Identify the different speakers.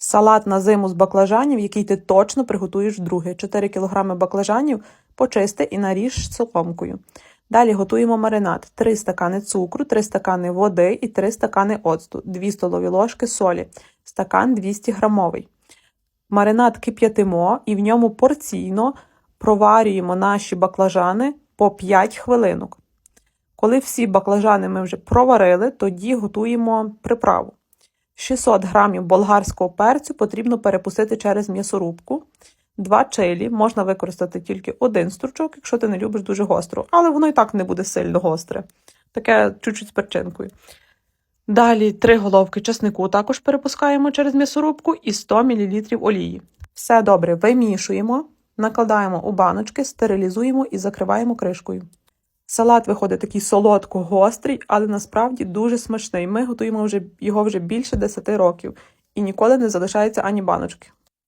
Speaker 1: Салат на зиму з баклажанів, який ти точно приготуєш вдруге. 4 кг баклажанів почисти і наріж соломкою. Далі готуємо маринад. 3 стакани цукру, 3 стакани води і 3 стакани оцту, 2 столові ложки солі, стакан 200 грамовий. Маринад кип'ятимо і в ньому порційно проварюємо наші баклажани по 5 хвилинок. Коли всі баклажани ми вже проварили, тоді готуємо приправу. 600 грамів болгарського перцю потрібно перепустити через м'ясорубку. Два чилі, можна використати тільки один стручок, якщо ти не любиш дуже гостро, але воно і так не буде сильно гостре. Таке чуть-чуть з перчинкою. Далі три головки чеснику також перепускаємо через м'ясорубку і 100 мл олії. Все добре вимішуємо, накладаємо у баночки, стерилізуємо і закриваємо кришкою. Салат виходить такий солодко-гострий, але насправді дуже смачний. Ми готуємо вже його вже більше 10 років і ніколи не залишається ані баночки.